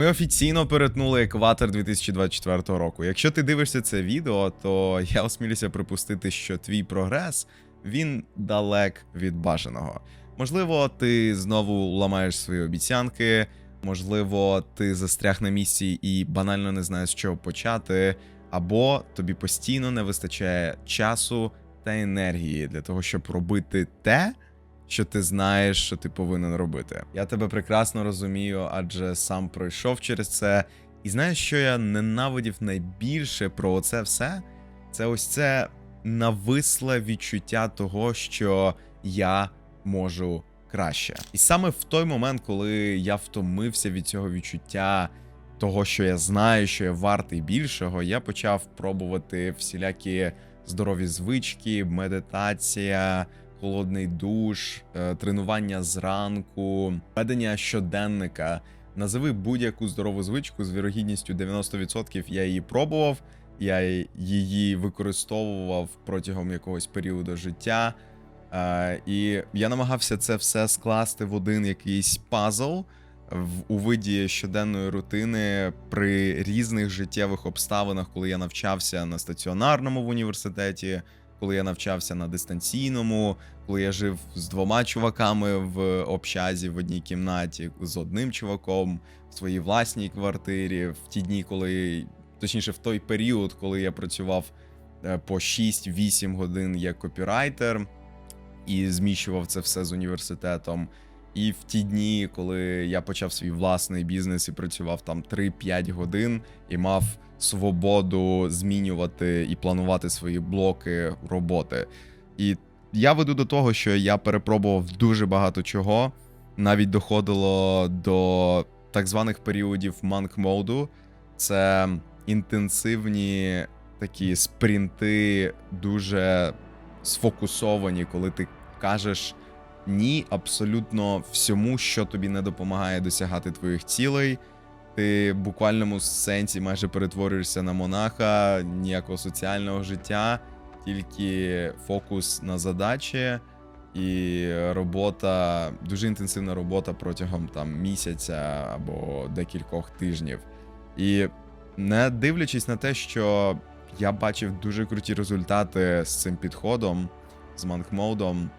Ми офіційно перетнули екватор 2024 року. Якщо ти дивишся це відео, то я осмілюся припустити, що твій прогрес він далек від бажаного. Можливо, ти знову ламаєш свої обіцянки, можливо, ти застряг на місці і банально не знаєш, з чого почати, або тобі постійно не вистачає часу та енергії для того, щоб робити те, що ти знаєш, що ти повинен робити. Я тебе прекрасно розумію, адже сам пройшов через це. І знаєш, що я ненавидів найбільше про це все? Це ось це нависле відчуття того, що я можу краще. І саме в той момент, коли я втомився від цього відчуття, того, що я знаю, що я вартий більшого, я почав пробувати всілякі здорові звички, медитація холодний душ, е, тренування зранку, ведення щоденника. Назови будь-яку здорову звичку з вірогідністю 90% я її пробував, я її використовував протягом якогось періоду життя. Е, І я намагався це все скласти в один якийсь пазл у виді щоденної рутини при різних життєвих обставинах, коли я навчався на стаціонарному в університеті, коли я навчався на дистанційному, коли я жив з двома чуваками в общазі в одній кімнаті, з одним чуваком в своїй власній квартирі, в ті дні, коли точніше, в той період, коли я працював е, по 6-8 годин як копірайтер і зміщував це все з університетом. І в ті дні, коли я почав свій власний бізнес і працював там 3-5 годин і мав свободу змінювати і планувати свої блоки роботи. І я веду до того, що я перепробував дуже багато чого, навіть доходило до так званих періодів манк моду. Це інтенсивні такі спринти, дуже сфокусовані, коли ти кажеш ні абсолютно всьому, що тобі не допомагає досягати твоїх цілей. Ти в буквальному сенсі майже перетворюєшся на монаха, ніякого соціального життя, тільки фокус на задачі і робота, дуже інтенсивна робота протягом там місяця або декількох тижнів. І не дивлячись на те, що я бачив дуже круті результати з цим підходом, з манкмодом,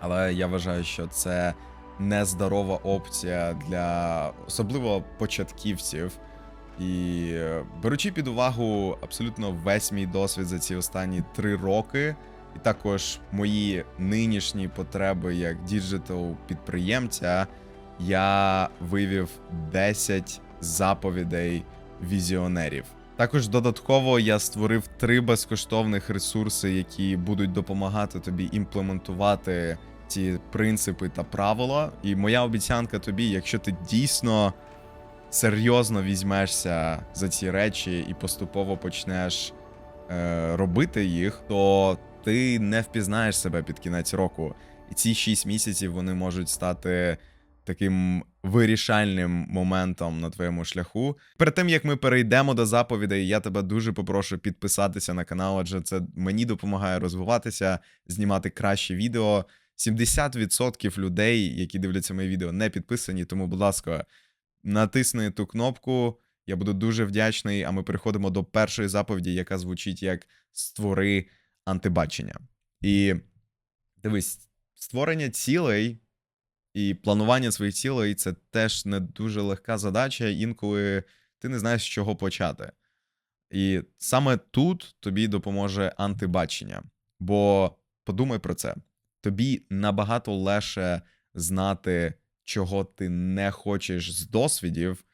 але я вважаю, що це нездорова опція для особливо початківців. І е, беручи під увагу абсолютно весь мій досвід за ці останні три роки, і також мої нинішні потреби як діджитал підприємця, я вивів 10 заповідей візіонерів. Також додатково я створив три безкоштовних ресурси, які будуть допомагати тобі імплементувати ці принципи та правила. І моя обіцянка тобі, якщо ти дійсно серйозно візьмешся за ці речі і поступово почнеш е, робити їх, то ти не впізнаєш себе під кінець року. І ці 6 місяців вони можуть стати таким вирішальним моментом на твоєму шляху. Перед тим як ми перейдемо до заповідей, я тебе дуже попрошу підписатися на канал, адже це мені допомагає розвиватися, знімати кращі відео. 70% людей, які дивляться мої відео, не підписані. Тому, будь ласка, натисни ту кнопку. Я буду дуже вдячний. А ми переходимо до першої заповіді, яка звучить як створи антибачення. І дивись, створення цілей і планування своїх цілей це теж не дуже легка задача, інколи ти не знаєш, з чого почати. І саме тут тобі допоможе антибачення. Бо подумай про це тобі набагато легше знати, чого ти не хочеш з досвідів.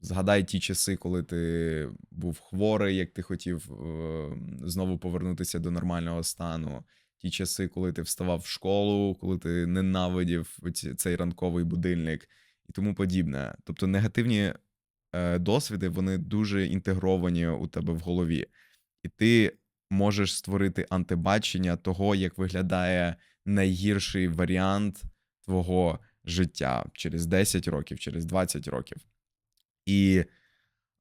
Згадай ті часи, коли ти був хворий, як ти хотів е, знову повернутися до нормального стану. Ті часи, коли ти вставав в школу, коли ти ненавидів цей ранковий будильник і тому подібне. Тобто негативні е, досвіди вони дуже інтегровані у тебе в голові. І ти можеш створити антибачення того, як виглядає найгірший варіант твого життя через 10 років, через 20 років. І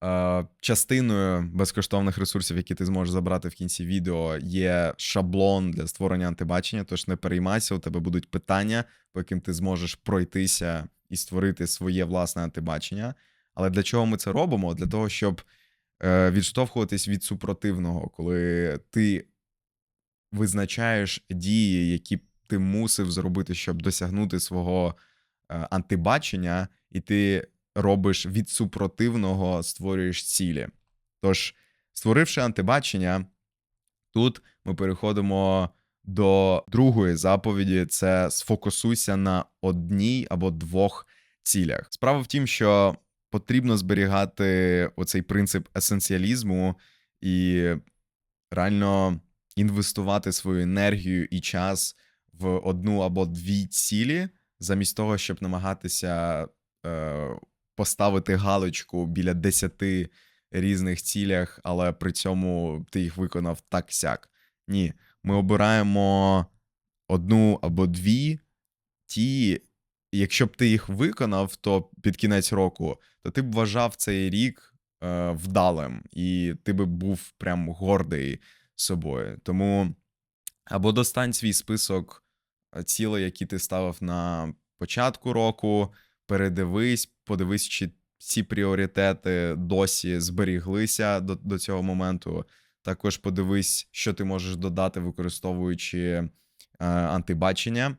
е, частиною безкоштовних ресурсів, які ти зможеш забрати в кінці відео, є шаблон для створення антибачення. Тож не переймайся, у тебе будуть питання, по яким ти зможеш пройтися і створити своє власне антибачення. Але для чого ми це робимо? Для того, щоб е, відштовхуватись від супротивного, коли ти визначаєш дії, які ти мусив зробити, щоб досягнути свого е, антибачення, і ти робиш від супротивного, створюєш цілі. Тож, створивши антибачення, тут ми переходимо до другої заповіді: це сфокусуйся на одній або двох цілях. Справа в тім, що потрібно зберігати оцей принцип есенціалізму і реально інвестувати свою енергію і час в одну або дві цілі, замість того, щоб намагатися е, поставити галочку біля десяти різних цілях, але при цьому ти їх виконав так сяк. Ні, ми обираємо одну або дві, ті, якщо б ти їх виконав, то під кінець року, то ти б вважав цей рік е, вдалим, і ти би був прям гордий собою. Тому або достань свій список цілей, які ти ставив на початку року, передивись, подивись, чи ці пріоритети досі зберіглися до, до цього моменту. Також подивись, що ти можеш додати, використовуючи е, антибачення,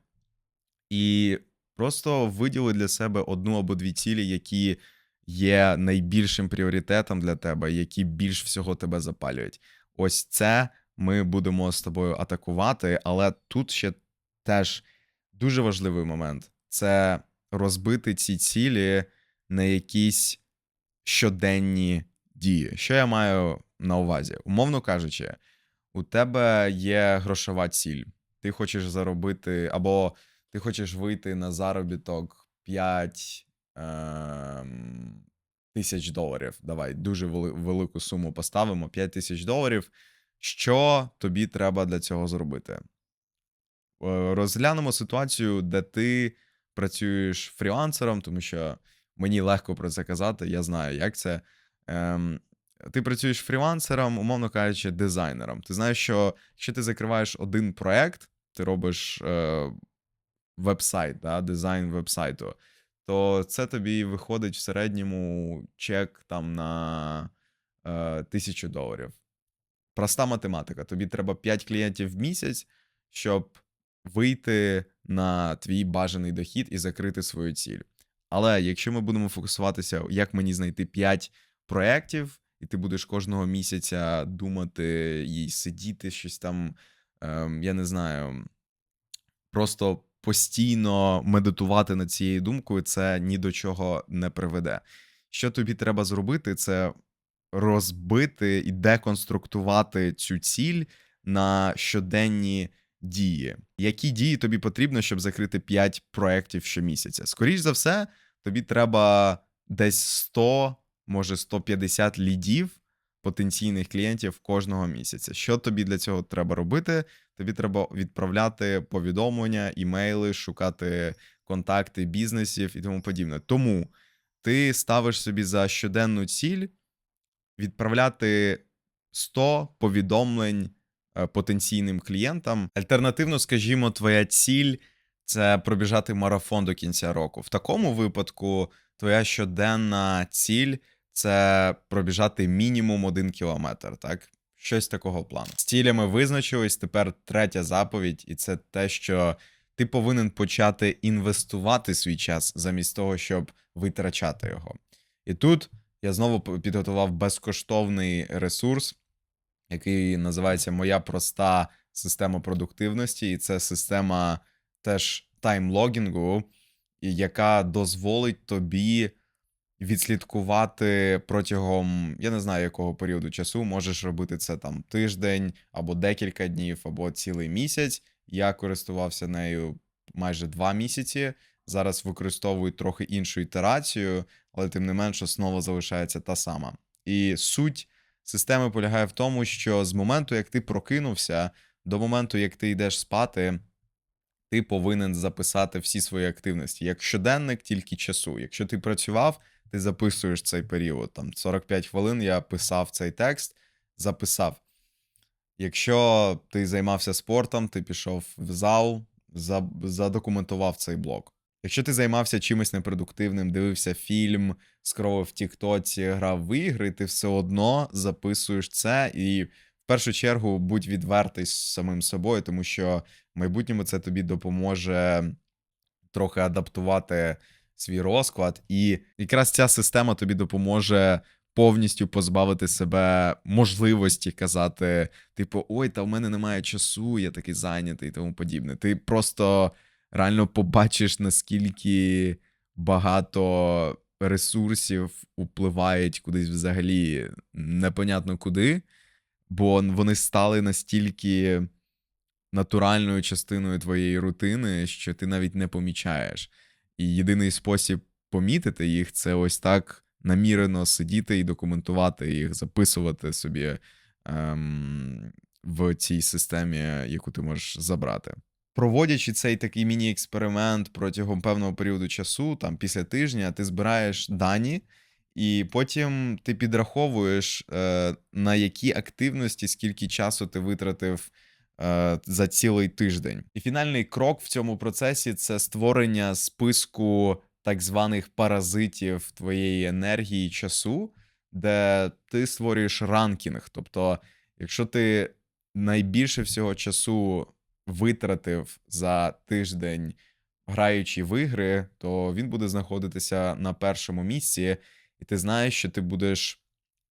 і просто виділи для себе одну або дві цілі, які є найбільшим пріоритетом для тебе, які більш всього тебе запалюють. Ось це ми будемо з тобою атакувати, але тут ще теж дуже важливий момент це розбити ці цілі на якісь щоденні дії. Що я маю на увазі? Умовно кажучи, у тебе є грошова ціль. Ти хочеш заробити, або ти хочеш вийти на заробіток 5 ем, тисяч доларів. Давай дуже велику суму поставимо: 5 тисяч доларів. Що тобі треба для цього зробити? Е, Розглянемо ситуацію, де ти працюєш фрілансером, тому що мені легко про це казати, я знаю, як це. Ем, ти працюєш фрілансером, умовно кажучи, дизайнером. Ти знаєш, що якщо ти закриваєш один проект, ти робиш е, веб-сайт, да, дизайн веб-сайту, то це тобі виходить в середньому чек там на е, тисячу доларів. Проста математика. Тобі треба 5 клієнтів в місяць, щоб вийти на твій бажаний дохід і закрити свою ціль. Але якщо ми будемо фокусуватися, як мені знайти 5 проєктів, і ти будеш кожного місяця думати і сидіти щось там, ем, я не знаю, просто постійно медитувати над цією думкою, це ні до чого не приведе. Що тобі треба зробити, це розбити і деконструктувати цю ціль на щоденні дії. Які дії тобі потрібно, щоб закрити 5 проєктів щомісяця? Скоріш за все, тобі треба десь 100, може 150 лідів потенційних клієнтів кожного місяця. Що тобі для цього треба робити? Тобі треба відправляти повідомлення, імейли, шукати контакти бізнесів і тому подібне. Тому ти ставиш собі за щоденну ціль відправляти 100 повідомлень потенційним клієнтам. Альтернативно, скажімо, твоя ціль це пробіжати марафон до кінця року. В такому випадку твоя щоденна ціль це пробіжати мінімум один кілометр, так? Щось такого плану. З цілями визначились. Тепер третя заповідь, і це те, що ти повинен почати інвестувати свій час замість того, щоб витрачати його. І тут я знову підготував безкоштовний ресурс, який називається Моя проста система продуктивності, і це система теж таймлогінгу, яка дозволить тобі відслідкувати протягом, я не знаю, якого періоду часу, можеш робити це там тиждень або декілька днів, або цілий місяць. Я користувався нею майже два місяці. Зараз використовую трохи іншу ітерацію, але тим не менш основа залишається та сама. І суть системи полягає в тому, що з моменту, як ти прокинувся, до моменту, як ти йдеш спати, ти повинен записати всі свої активності. Як щоденник, тільки часу. Якщо ти працював, ти записуєш цей період. Там 45 хвилин я писав цей текст, записав. Якщо ти займався спортом, ти пішов в зал, задокументував цей блок. Якщо ти займався чимось непродуктивним, дивився фільм, скролив в Тіктоці, грав в ігри, ти все одно записуєш це і в першу чергу будь відвертий з самим собою, тому що в майбутньому це тобі допоможе трохи адаптувати свій розклад, і якраз ця система тобі допоможе повністю позбавити себе можливості казати, типу, ой, та в мене немає часу, я такий зайнятий і тому подібне. Ти просто реально побачиш, наскільки багато ресурсів впливають кудись взагалі непонятно куди, бо вони стали настільки натуральною частиною твоєї рутини, що ти навіть не помічаєш. І єдиний спосіб помітити їх це ось так намірено сидіти і документувати їх, записувати собі ем, в цій системі, яку ти можеш забрати. Проводячи цей такий міні-експеримент протягом певного періоду часу, там після тижня, ти збираєш дані, і потім ти підраховуєш, е, на які активності, скільки часу ти витратив е, за цілий тиждень. І фінальний крок в цьому процесі це створення списку так званих паразитів твоєї енергії часу, де ти створюєш ранкінг. Тобто, якщо ти найбільше всього часу витратив за тиждень, граючи в ігри, то він буде знаходитися на першому місці, і ти знаєш, що ти будеш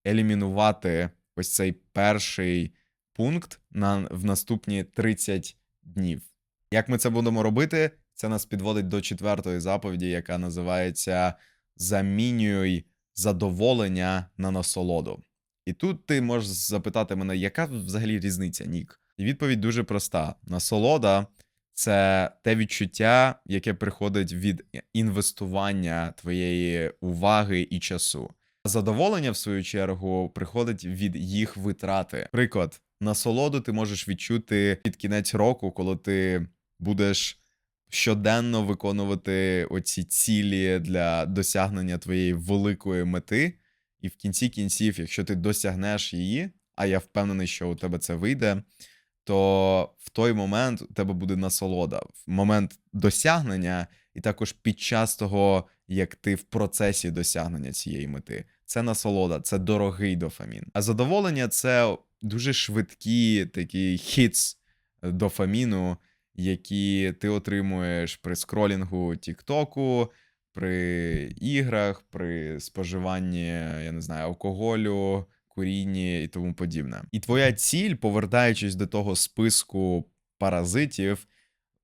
елімінувати ось цей перший пункт на, в наступні 30 днів. Як ми це будемо робити? Це нас підводить до четвертої заповіді, яка називається Замінюй задоволення на насолоду. І тут ти можеш запитати мене, яка взагалі різниця, Нік? І відповідь дуже проста: насолода це те відчуття, яке приходить від інвестування твоєї уваги і часу. Задоволення, в свою чергу, приходить від їх витрати. Приклад, насолоду ти можеш відчути під кінець року, коли ти будеш щоденно виконувати оці цілі для досягнення твоєї великої мети. І в кінці кінців, якщо ти досягнеш її, а я впевнений, що у тебе це вийде, то в той момент у тебе буде насолода, в момент досягнення, і також під час того, як ти в процесі досягнення цієї мети. Це насолода, це дорогий дофамін. А задоволення це дуже швидкі такі хіц дофаміну, які ти отримуєш при скролінгу Тіктоку, при іграх, при споживанні, я не знаю, алкоголю, курінні і тому подібне. І твоя ціль, повертаючись до того списку паразитів,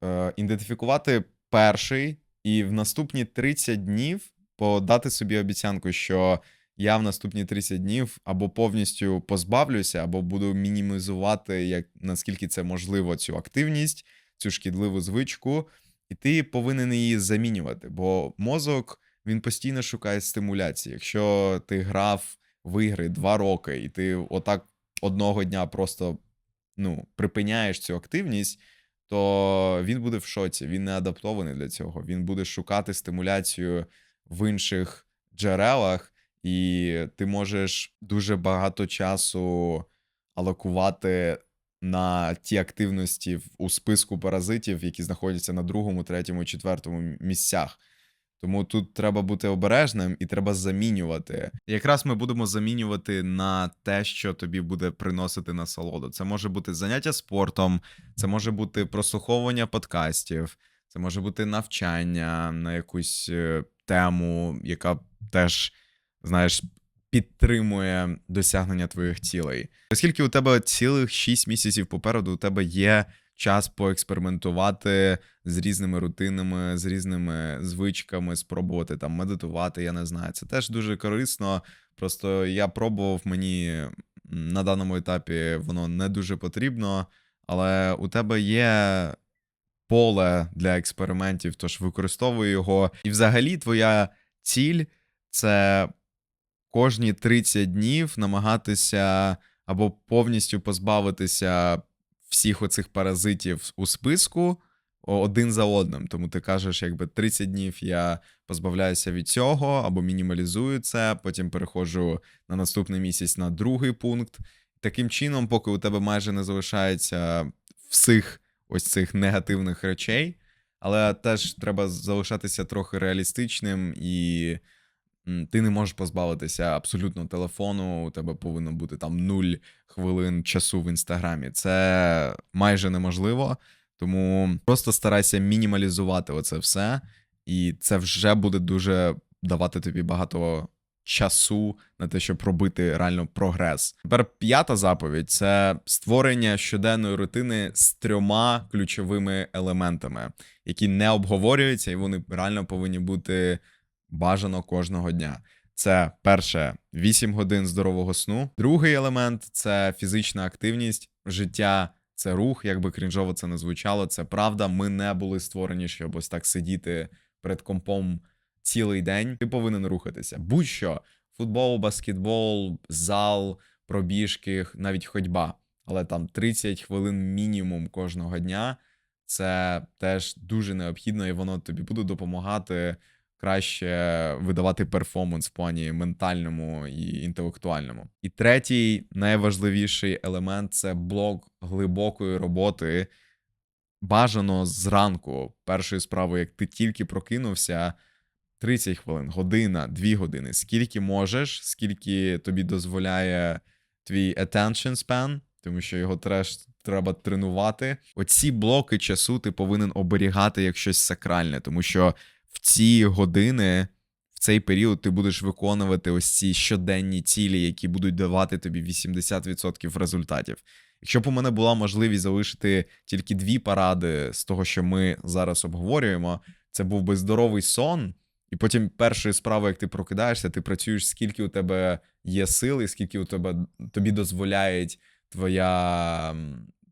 е, ідентифікувати перший і в наступні 30 днів подати собі обіцянку, що я в наступні 30 днів або повністю позбавлюся, або буду мінімізувати, як наскільки це можливо, цю активність, цю шкідливу звичку, і ти повинен її замінювати. Бо мозок він постійно шукає стимуляції. Якщо ти грав в ігри два роки, і ти отак одного дня просто ну, припиняєш цю активність. То він буде в шоці, він не адаптований для цього. Він буде шукати стимуляцію в інших джерелах, і ти можеш дуже багато часу алокувати на ті активності у списку паразитів, які знаходяться на другому, третьому, четвертому місцях. Тому тут треба бути обережним і треба замінювати. Якраз ми будемо замінювати на те, що тобі буде приносити насолоду. Це може бути заняття спортом, це може бути прослуховування подкастів, це може бути навчання на якусь е, тему, яка теж, знаєш, підтримує досягнення твоїх цілей. Оскільки у тебе цілих 6 місяців попереду, у тебе є час поекспериментувати з різними рутинами, з різними звичками, спробувати там медитувати. Я не знаю. Це теж дуже корисно. Просто я пробував, мені на даному етапі воно не дуже потрібно, але у тебе є поле для експериментів, тож використовуй його. І взагалі твоя ціль це кожні 30 днів намагатися або повністю позбавитися всіх оцих паразитів у списку один за одним. Тому ти кажеш, якби 30 днів я позбавляюся від цього або мінімалізую це, потім переходжу на наступний місяць на другий пункт. Таким чином, поки у тебе майже не залишається всіх ось цих негативних речей, Але теж треба залишатися трохи реалістичним, і ти не можеш позбавитися абсолютно телефону. У тебе повинно бути там 0 хвилин часу в інстаграмі. Це майже неможливо. Тому просто старайся мінімалізувати оце все, і це вже буде дуже давати тобі багато часу на те, щоб робити реально прогрес. Тепер п'ята заповідь це створення щоденної рутини з трьома ключовими елементами, які не обговорюються, і вони реально повинні бути бажано кожного дня. Це перше 8 годин здорового сну. Другий елемент це фізична активність, життя. Це рух, як би крінжово це не звучало, це правда. Ми не були створені, щоб ось так сидіти перед компом цілий день. Ти повинен рухатися. Будь-що: футбол, баскетбол, зал, пробіжки, навіть ходьба. Але там 30 хвилин мінімум кожного дня. Це теж дуже необхідно, і воно тобі буде допомагати краще видавати перформанс в плані ментальному і інтелектуальному. І третій найважливіший елемент це блок глибокої роботи. Бажано зранку, першою справою, як ти тільки прокинувся, 30 хвилин, година, 2 години, скільки можеш, скільки тобі дозволяє твій attention span, тому що його треш треба тренувати. Оці блоки часу ти повинен оберігати як щось сакральне, тому що в ці години, в цей період, ти будеш виконувати ось ці щоденні цілі, які будуть давати тобі 80% результатів. Якщо б у мене була можливість залишити тільки дві паради з того, що ми зараз обговорюємо, це був би здоровий сон. І потім першою справою, як ти прокидаєшся, ти працюєш, скільки у тебе є сили, скільки у тебе тобі дозволяють твоя,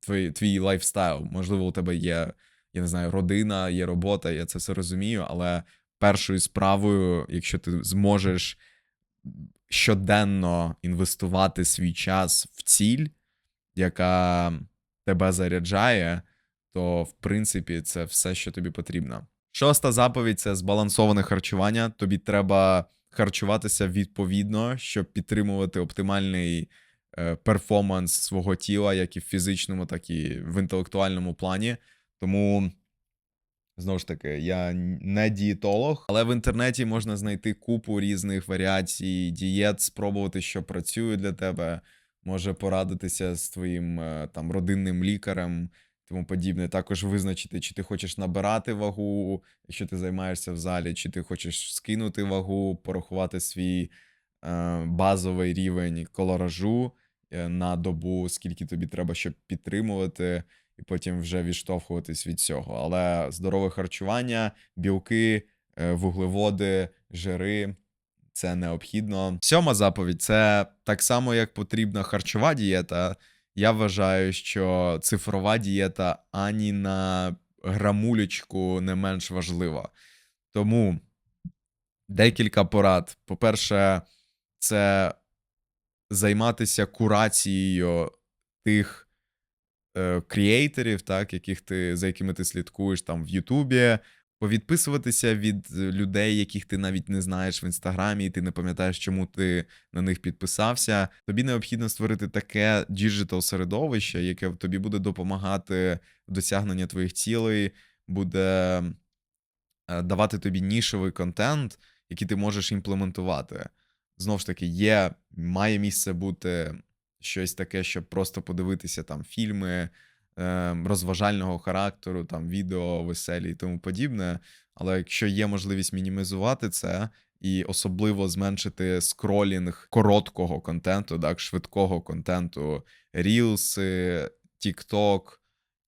твій, твій лайфстайл. Можливо, у тебе є, я не знаю, родина, є робота, я це все розумію, але першою справою, якщо ти зможеш щоденно інвестувати свій час в ціль, яка тебе заряджає, то в принципі це все, що тобі потрібно. Шоста заповідь це збалансоване харчування. Тобі треба харчуватися відповідно, щоб підтримувати оптимальний е, перформанс свого тіла, як і в фізичному, так і в інтелектуальному плані. Тому, знову ж таки, я не дієтолог, але в інтернеті можна знайти купу різних варіацій дієт, спробувати, що працює для тебе. Може порадитися з твоїм е, там родинним лікарем, тому подібне. Також визначити, чи ти хочеш набирати вагу, якщо ти займаєшся в залі, чи ти хочеш скинути вагу, порахувати свій е, базовий рівень колоражу е, на добу, скільки тобі треба, щоб підтримувати, і потім вже відштовхуватись від цього. Але здорове харчування, білки, е, вуглеводи, жири. Це необхідно. Сьома заповідь це так само, як потрібна харчова дієта. Я вважаю, що цифрова дієта ані на грамулечку не менш важлива. Тому декілька порад. По-перше, це займатися курацією тих кріейтерів, так, яких ти, за якими ти слідкуєш там в Ютубі, повідписуватися від е, людей, яких ти навіть не знаєш в інстаграмі, і ти не пам'ятаєш, чому ти на них підписався. Тобі необхідно створити таке діджитал середовище, яке тобі буде допомагати в досягненні твоїх цілей, буде е, давати тобі нішевий контент, який ти можеш імплементувати. Знову ж таки, є, має місце бути щось таке, щоб просто подивитися там фільми е, розважального характеру, там відео веселі і тому подібне. Але якщо є можливість мінімізувати це і особливо зменшити скролінг короткого контенту, так, швидкого контенту, рілси, TikTok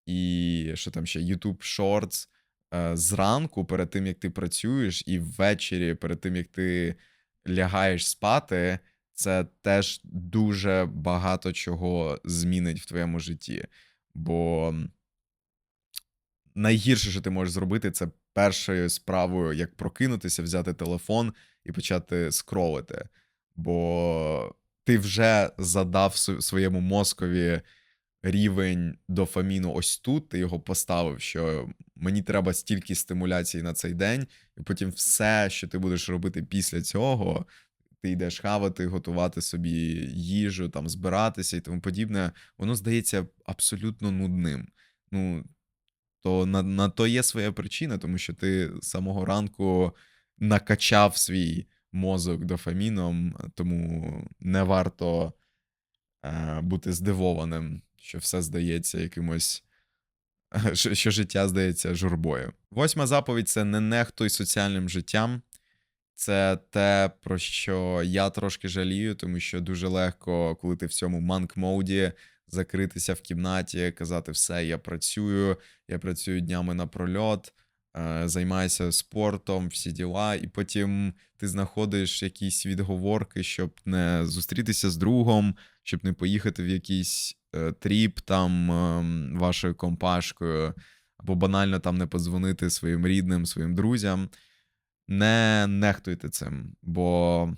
і що там ще YouTube Shorts е, зранку, перед тим як ти працюєш, і ввечері, перед тим як ти лягаєш спати, це теж дуже багато чого змінить в твоєму житті. Бо найгірше, що ти можеш зробити, це першою справою, як прокинутися, взяти телефон і почати скролити. Бо ти вже задав своєму мозкові рівень дофаміну ось тут, ти його поставив, що мені треба стільки стимуляцій на цей день, і потім все, що ти будеш робити після цього, ти йдеш хавати, готувати собі їжу, там збиратися і тому подібне, воно здається абсолютно нудним. Ну, то на, на то є своя причина, тому що ти самого ранку накачав свій мозок дофаміном, тому не варто е, бути здивованим, що все здається якимось. що що життя здається журбою. Восьма заповідь це не нехтуй соціальним життям. Це те, про що я трошки жалію, тому що дуже легко, коли ти в цьому манк-моуді, закритися в кімнаті, казати все, я працюю, я працюю днями напрольот, е, займаюся спортом, всі діла, і потім ти знаходиш якісь відговорки, щоб не зустрітися з другом, щоб не поїхати в якийсь е, тріп там ем, вашою компашкою, або банально там не подзвонити своїм рідним, своїм друзям. Не нехтуйте цим, бо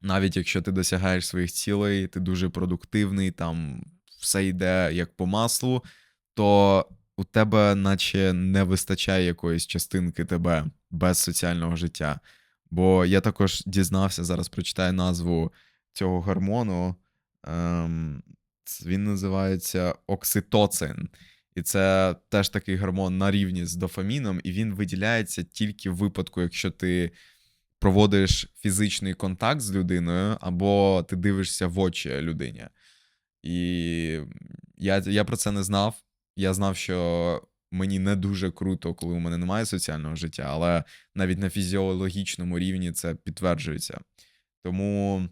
навіть якщо ти досягаєш своїх цілей, ти дуже продуктивний, там все йде як по маслу, то у тебе, наче, не вистачає якоїсь частинки тебе без соціального життя. Бо я також дізнався, зараз прочитаю назву цього гормону. Ем, він називається окситоцин. І це теж такий гормон на рівні з дофаміном, і він виділяється тільки в випадку, якщо ти проводиш фізичний контакт з людиною, або ти дивишся в очі людині. І я, я про це не знав. Я знав, що мені не дуже круто, коли у мене немає соціального життя, але навіть на фізіологічному рівні це підтверджується. Тому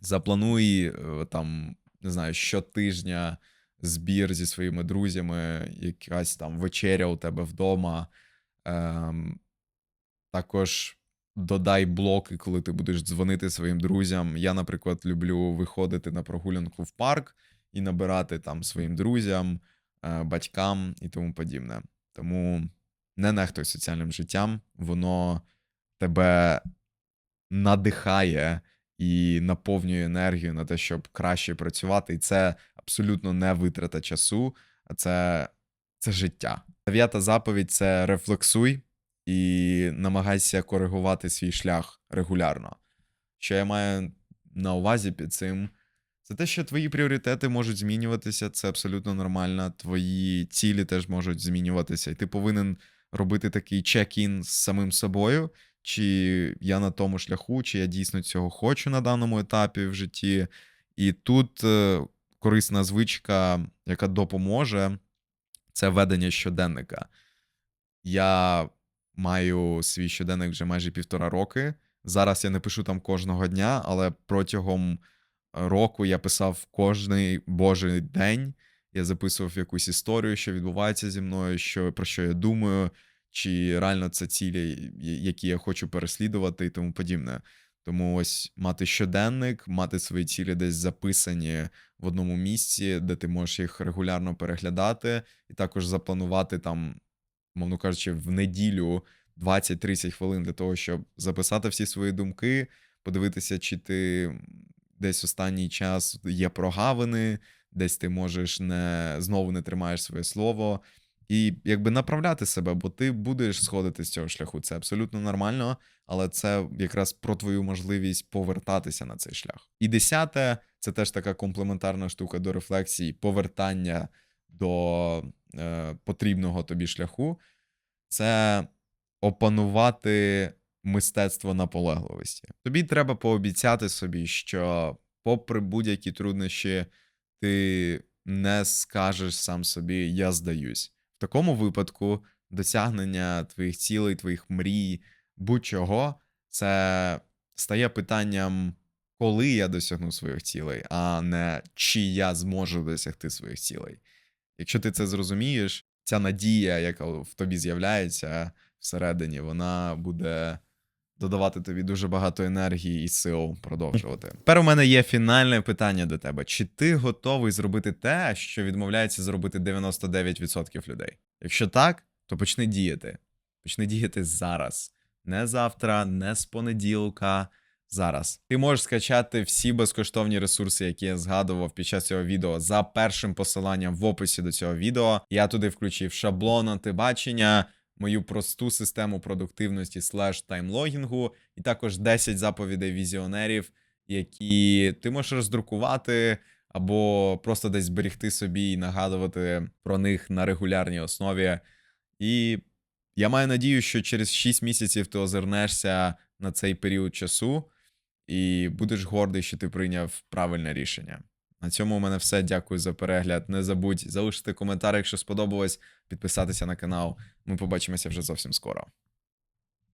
заплануй е, там, не знаю, щотижня збір зі своїми друзями, якась там вечеря у тебе вдома. Ем, також додай блоки, коли ти будеш дзвонити своїм друзям. Я, наприклад, люблю виходити на прогулянку в парк і набирати там своїм друзям, е, батькам і тому подібне. Тому не нехтуй соціальним життям, воно тебе надихає і наповнює енергію на те, щоб краще працювати. І це абсолютно не витрата часу, а це, це життя. Дев'ята заповідь це рефлексуй і намагайся коригувати свій шлях регулярно. Що я маю на увазі під цим? Це те, що твої пріоритети можуть змінюватися, це абсолютно нормально. Твої цілі теж можуть змінюватися, і ти повинен робити такий чек-ін з самим собою, чи я на тому шляху, чи я дійсно цього хочу на даному етапі в житті. І тут е, корисна звичка, яка допоможе, це ведення щоденника. Я маю свій щоденник вже майже півтора роки. Зараз я не пишу там кожного дня, але протягом року я писав кожний божий день. Я записував якусь історію, що відбувається зі мною, що, про що я думаю, чи реально це цілі, які я хочу переслідувати і тому подібне. Тому ось мати щоденник, мати свої цілі десь записані в одному місці, де ти можеш їх регулярно переглядати, і також запланувати там, мовно кажучи, в неділю 20-30 хвилин для того, щоб записати всі свої думки, подивитися, чи ти десь останній час є прогавини, десь ти можеш не знову не тримаєш своє слово. І якби направляти себе, бо ти будеш сходити з цього шляху. Це абсолютно нормально, але це якраз про твою можливість повертатися на цей шлях. І десяте це теж така комплементарна штука до рефлексії, повертання до е, потрібного тобі шляху. Це опанувати мистецтво наполегливості. Тобі треба пообіцяти собі, що, попри будь-які труднощі, ти не скажеш сам собі Я здаюсь. В такому випадку досягнення твоїх цілей, твоїх мрій, будь-чого, це стає питанням, коли я досягну своїх цілей, а не чи я зможу досягти своїх цілей. Якщо ти це зрозумієш, ця надія, яка в тобі з'являється всередині, вона буде додавати тобі дуже багато енергії і сил продовжувати. Тепер у мене є фінальне питання до тебе: чи ти готовий зробити те, що відмовляється зробити 99% людей? Якщо так, то почни діяти. Почни діяти зараз, не завтра, не з понеділка. Зараз ти можеш скачати всі безкоштовні ресурси, які я згадував під час цього відео за першим посиланням в описі до цього відео. Я туди включив шаблон антибачення, мою просту систему продуктивності слеш таймлогінгу, і також 10 заповідей візіонерів, які ти можеш роздрукувати або просто десь зберігти собі і нагадувати про них на регулярній основі. І я маю надію, що через 6 місяців ти озирнешся на цей період часу і будеш гордий, що ти прийняв правильне рішення. На цьому у мене все. Дякую за перегляд. Не забудь залишити коментар, якщо сподобалось, підписатися на канал. Ми побачимося вже зовсім скоро.